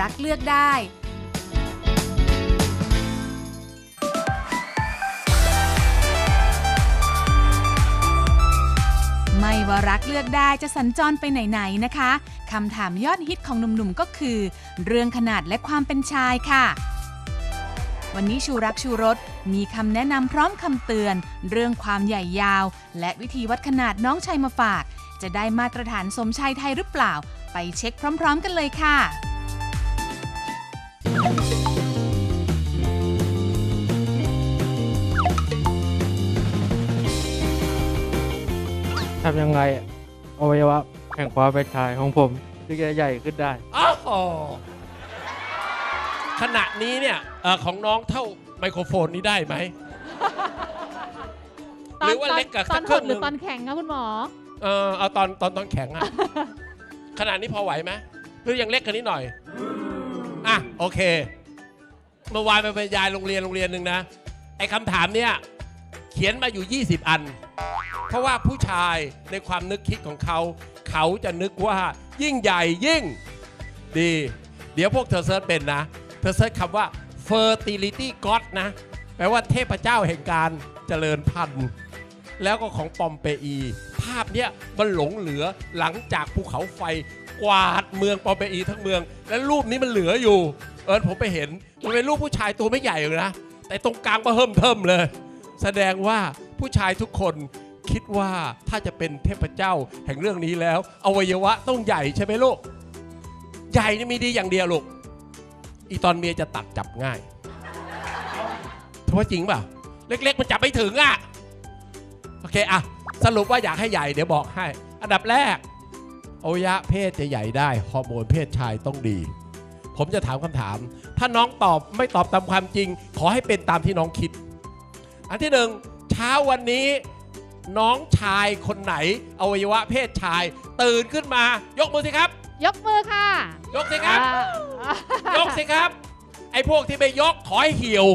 รักเลือกได้ ไม่ว่ารักเลือกได้จะสัญจรไปไหนๆนะคะคำถามยอดฮิตของหนุ่มๆก็คือ เรื่องขนาดและความเป็นชายค่ะวันนี้ชูรักชูรสมีคำแนะนำพร้อมคำเตือน เรื่องความใหญ่ยาว และวิธีวัดขนาดน้องชายมาฝาก จะได้มาตรฐานสมชายไทยหรือเปล่า ไปเช็คพร้อม ๆ กันเลยค่ะ ทำยังไงอวัยวะแห่งความเป็นชายของผมถึงจะใหญ่ขึ้นได้ อ้าวขณะนี้เนี่ยเออของน้องเท่าไมโครโฟนนี้ได้ไหม หรือว่าเล็กกับตสัอกนเคหรื่อดงหหรืนึ่อง ตอนแข็งคะคุณหมอ เออเอาตอนตอนตอนแข็งอะ ขนาดนี้พอไหวไหมหรือยังเล็กกันนิดหน่อย อะ โอเค เมื่อวานไปบรรยายโรงเรียนโรงเรียนหนึ่งนะ ไอ้คำถามเนี่ย เขียนมาอยู่ 20 อัน เพราะว่าผู้ชายในความนึกคิดของเขา เขาจะนึกว่ายิ่งใหญ่ยิ่งดี เดี๋ยวพวกเธอเซิร์ชเป็นนะ เธอเซิร์ชคำว่า fertility god นะ แปลว่าเทพเจ้าแห่งการเจริญพันธุ์ แล้วก็ของปอมเปอี ภาพเนี้ยมันหลงเหลือหลังจากภูเขาไฟกวาดเมืองปอมเปอีทั้งเมือง และรูปนี้มันเหลืออยู่ เอิร์ธผมไปเห็นมันเป็นรูปผู้ชายตัวไม่ใหญ่เลยนะ แต่ตรงกลางก็เฮิ่มเทิมเลย แสดงว่าผู้ชายทุกคนคิดว่าถ้าจะเป็นเทพเจ้าแห่งเรื่องนี้แล้ว อวัยวะต้องใหญ่ใช่ไหมลูก ใหญ่นี่มีดีอย่างเดียวลูก อีตอนเมียจะตัดจับง่ายเธอว่าจริงเปล่า เล็ก ๆ มันจับไม่ถึงอะ โอเคอะสรุปว่าอยากให้ใหญ่เดี๋ยวบอกให้ อันดับแรกอวัยวะเพศจะใหญ่ได้ฮอร์โมนเพศชายต้องดี ผมจะถามคำถาม ถ้าน้องตอบไม่ตอบตามความจริง ขอให้เป็นตามที่น้องคิด อันที่หนึ่งเช้าวันนี้น้องชายคนไหน อวัยวะเพศชาย ตื่นขึ้นมา ยกมือสิครับ ยกมือค่ะ ยกสิครับอ่ายกสิครับ ไอ้พวกที่ไม่ยกขอให้เหี่ยว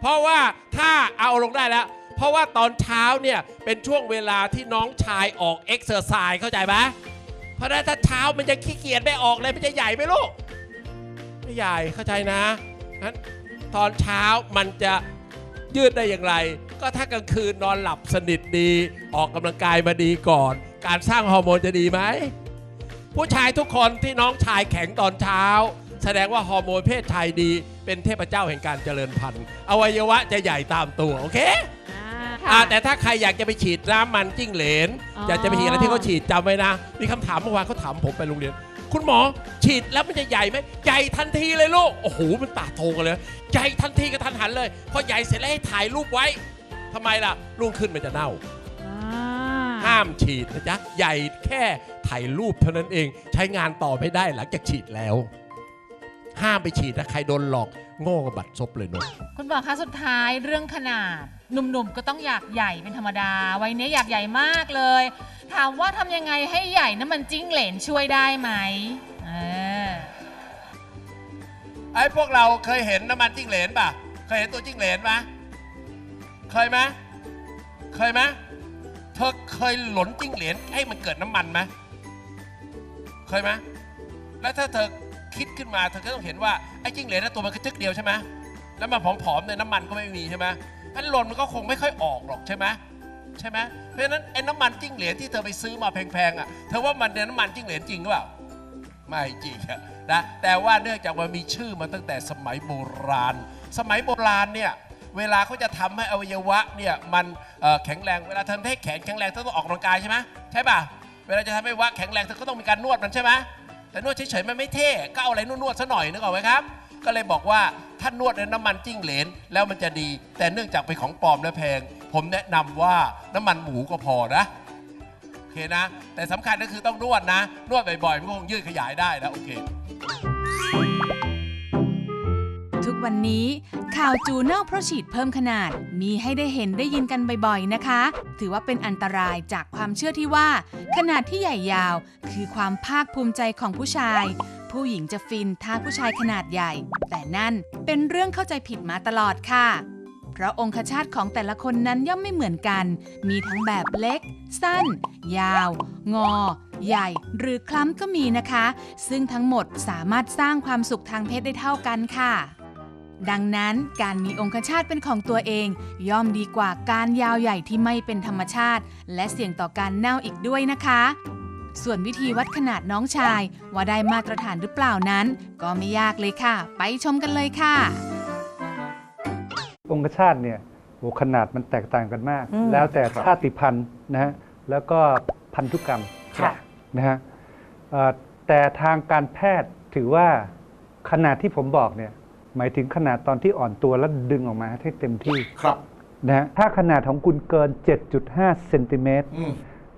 เพราะว่าถ้าเอาลงได้แล้ว เพราะว่าตอนเช้าเนี่ยเป็นช่วงเวลาที่น้องชายออกเอ็กซ์เซอร์ไซส์เข้าใจไหมเพราะฉะนั้นถ้าเช้ามันจะขี้เกียจไม่ออกเลยมันจะใหญ่ไหมลูกไม่ใหญ่เข้าใจนะนั้น ตอนเช้ามันจะยืดได้อย่างไร ก็ถ้ากลางคืนนอนหลับสนิทดีออกกำลังกายมาดีก่อน การสร้างฮอร์โมนจะดีไหมผู้ชายทุกคนที่น้องชายแข็งตอนเช้า แสดงว่าฮอร์โมนเพศชายดี เป็นเทพเจ้าแห่งการเจริญพันธุ์อวัยวะจะใหญ่ตามตัวโอเคอ่าอ่าค่ะแต่ถ้าใครอยากจะไปฉีดน้ำมันจิ้งเหลนอ๋อออยากจะไปฉีดอะไรที่เขาฉีดจำไว้นะ มีคำถามเมื่อวานเขาถามผมไปโรงเรียน คุณหมอฉีดแล้วมันจะใหญ่ไหมใหญ่ทันทีเลยลูกโอ้โหมันตาโตกันเลยใหญ่ทันทีก็ทันหันเลยพอใหญ่เสร็จแล้วให้ถ่ายรูปไว้ทำไมล่ะรุ่งขึ้นมันจะเน่าอ่า ห้ามฉีดนะจ๊ะใหญ่แค่ถ่ายรูปเท่านั้นเองใช้งานต่อไม่ได้หลังจากฉีดแล้ว ห้ามไปฉีดนะใครโดนหลอกโง่กับบัตรซบเลยเนอะคุณบอกคะสุดท้ายเรื่องขนาด หนุ่มๆก็ต้องอยากใหญ่เป็นธรรมดา วัยนี้อยากใหญ่มากเลย ถามว่าทำยังไงให้ใหญ่น้ำมันจิ้งเหลนช่วยได้ไหมเออไอ้พวกเราเคยเห็นน้ำมันจิ้งเหลนป่ะ เคยเห็นตัวจิ้งเหลนไหมเคยไหมเคยไหมเธอเคยหลนจิ้งเหลนให้มันเกิดน้ำมันไหมเคยไหมแล้วถ้าเธอคิดขึ้นมาเธอก็ต้องเห็นว่าไอ้จิ้งเหลนน่ะตัวมันกระจึกเดียวใช่ไหมแล้วมันผอมๆเนี่ยน้ำมันก็ไม่มีใช่ไหมอันหล่นมันก็คงไม่ค่อยออกหรอกใช่ไหม ใช่ไหมเพราะฉะนั้นไอ้น้ำมันจิ้งเหลนที่เธอไปซื้อมาแพงๆอะเธอว่ามันเป็นน้ำมันจิ้งเหลนจริงหรือเปล่าไม่จริงนะแต่ว่าเนื่องจากว่ามีชื่อมาตั้งแต่สมัยโบราณ สมัยโบราณเนี่ยเวลาเขาจะทำให้อวัยวะเนี่ยมันแข็งแรงเวลาทำให้แขนแข็งแรงเธอต้องออกกำลังกายใช่ไหมใช่ป่ะเวลาจะทำให้วะแข็งแรงเธอก็ต้องมีการนวดมันใช่ไหมแต่นวดเฉยๆมันไม่เท่ก็เอาอะไรนวดๆซะหน่อยนึกออกไหมครับก็เลยบอกว่าถ้านวดในน้ำมันจิ้งเหลนแล้วมันจะดี แต่เนื่องจากเป็นของปลอมและแพง ผมแนะนำว่าน้ำมันหมูก็พอนะ โอเคนะ แต่สำคัญก็คือต้องนวดนะ นวดบ่อยๆมันก็คงยืดขยายได้นะ โอเค ทุกวันนี้ข่าวจูเน่าเพราะฉีดเพิ่มขนาด มีให้ได้เห็นได้ยินกันบ่อยๆนะคะ ถือว่าเป็นอันตรายจากความเชื่อที่ว่า ขนาดที่ใหญ่ยาว คือความภาคภูมิใจของผู้ชาย ผู้หญิงจะฟินถ้าผู้ชายขนาดใหญ่ แต่นั่นเป็นเรื่องเข้าใจผิดมาตลอดค่ะ เพราะองคชาตของแต่ละคนนั้นย่อมไม่เหมือนกัน มีทั้งแบบเล็ก สั้น ยาว งอ ใหญ่ หรือคล้ำก็มีนะคะ ซึ่งทั้งหมดสามารถสร้างความสุขทางเพศได้เท่ากันค่ะดังนั้นการมีองคชาตเป็นของตัวเอง ย่อมดีกว่าการยาวใหญ่ที่ไม่เป็นธรรมชาติ และเสี่ยงต่อการเน่าอีกด้วยนะคะ ส่วนวิธีวัดขนาดน้องชาย ว่าได้มาตรฐานหรือเปล่านั้น ก็ไม่ยากเลยค่ะ ไปชมกันเลยค่ะ องคชาตเนี่ยโหขนาดมันแตกต่างกันมาก อืมแล้วแต่ครับ ชาติพันธุ์นะฮะแล้วก็พันธุกรรมค่ะ นะฮะเอ่อแต่ทางการแพทย์ถือว่าขนาดที่ผมบอกเนี่ยหมายถึงขนาดตอนที่อ่อนตัวแล้วดึงออกมาให้เต็มที่ครับ นะฮะถ้าขนาดของคุณเกิน 7.5เซนติเมตรอืม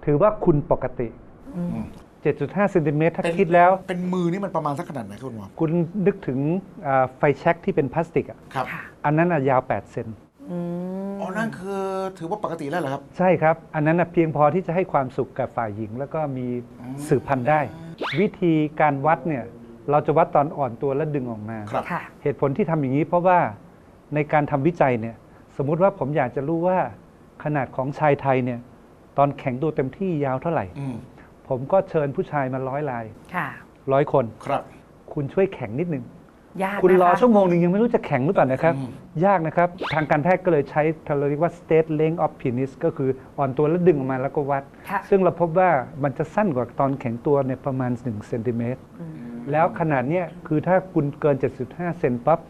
ถือว่าคุณปกติ อืม7.5เซนติเมตรถ้าเป็นคิดแล้ว เป็นมือนี่มันประมาณสักขนาดไหนครับคุณหมอคุณนึกถึงอ่าไฟแช็กที่เป็นพลาสติกอะครับ ค่ะ อันนั้นอะยาว 8 เซนอืมอ๋อนั่นคือถือว่าปกติแล้วเหรอครับ ใช่ครับ อันนั้นนะเพียงพอที่จะให้ความสุขกับฝ่ายหญิง แล้วก็มีสืบพันธุ์ได้ วิธีการวัดเนี่ยเราจะวัดตอนอ่อนตัวแล้วดึงออกมา ครับ ค่ะ เหตุผลที่ทำอย่างนี้เพราะว่าในการทำวิจัยเนี่ยสมมุติว่าผมอยากจะรู้ว่าขนาดของชายไทยเนี่ยตอนแข็งตัวเต็มที่ยาวเท่าไหร่ อืมผมก็เชิญผู้ชายมาร้อยลายค่ะ ร้อยคน ครับ คุณช่วยแข็งนิดนึง ยากคุณรอนะคะชั่วโมงหนึ่งยังไม่รู้จะแข็งหรือเปล่านะครับอืมยากนะครับ ทางการแพทย์ก็เลยใช้เราเรียกว่า state length of penis ก็คืออ่อนตัวแล้วดึงออกมาแล้วก็วัด ค่ะ ซึ่งเราพบว่ามันจะสั้นกว่าตอนแข็งตัวเนี่ยประมาณ1เซนติเมตรอืมแล้วขนาดเนี้ยคือถ้าคุณเกิน 7.5 เซนปั๊บ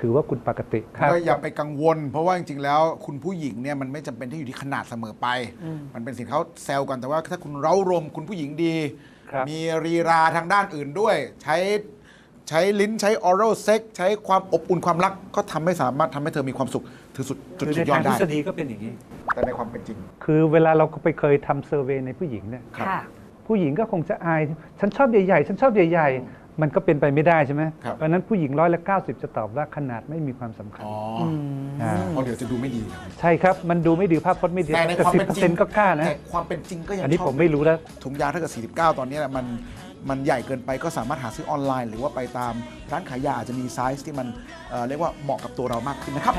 ถือว่าคุณปกติครับ ก็อย่าไปกังวล เพราะว่าจริงๆ แล้ว คุณผู้หญิงเนี่ยมันไม่จำเป็นที่อยู่ที่ขนาดเสมอไปอืมมันเป็นสิ่งเขาแซวกันแต่ว่าถ้าคุณเร้ารมคุณผู้หญิงดี ครับ มีรีราทางด้านอื่นด้วย ใช้ ใช้ลิ้นใช้ oral sex ใช้ความอบอุ่นความรัก ก็ทำให้สามารถทำให้เธอมีความสุขถึงสุดจุดคือสุในดยอทาดงทได้ฤษฎีก็เป็นอย่างนี้ แต่ในความเป็นจริง คือเวลาเราก็ไปเคยทำเซอร์เวยในผู้หญิงเนี่ย ครับ ค่ะ ผู้หญิงก็คงจะอาย ฉันชอบใหญ่ๆ ฉันชอบใหญ่ๆ มันก็เป็นไปไม่ได้ใช่ไหมครับ เพราะฉะนั้นผู้หญิงร้อยละ90 จะตอบว่าขนาดไม่มีความสำคัญอ๋อาเพราะเดี๋ยวจะดูไม่ดี ใช่ครับ มันดูไม่ดีภาพพจน์ไม่ดีแต่ในแต่ความสิบเป็นเปอร์จริเซ็นงต์ก็กล้านะ แต่ความเป็นจริงก็ยังอันนี้ชบผมไม่รู้แล้ว ถุงยางถ้าเกิด49 ตอนนี้แหละมัน มันใหญ่เกินไปก็สามารถหาซื้อออนไลน์ หรือว่าไปตามร้านขายยาอาจจะมีไซส์ที่มันเเรียกว่าเหมาะกับตัวเรามากขึ้นนะครับ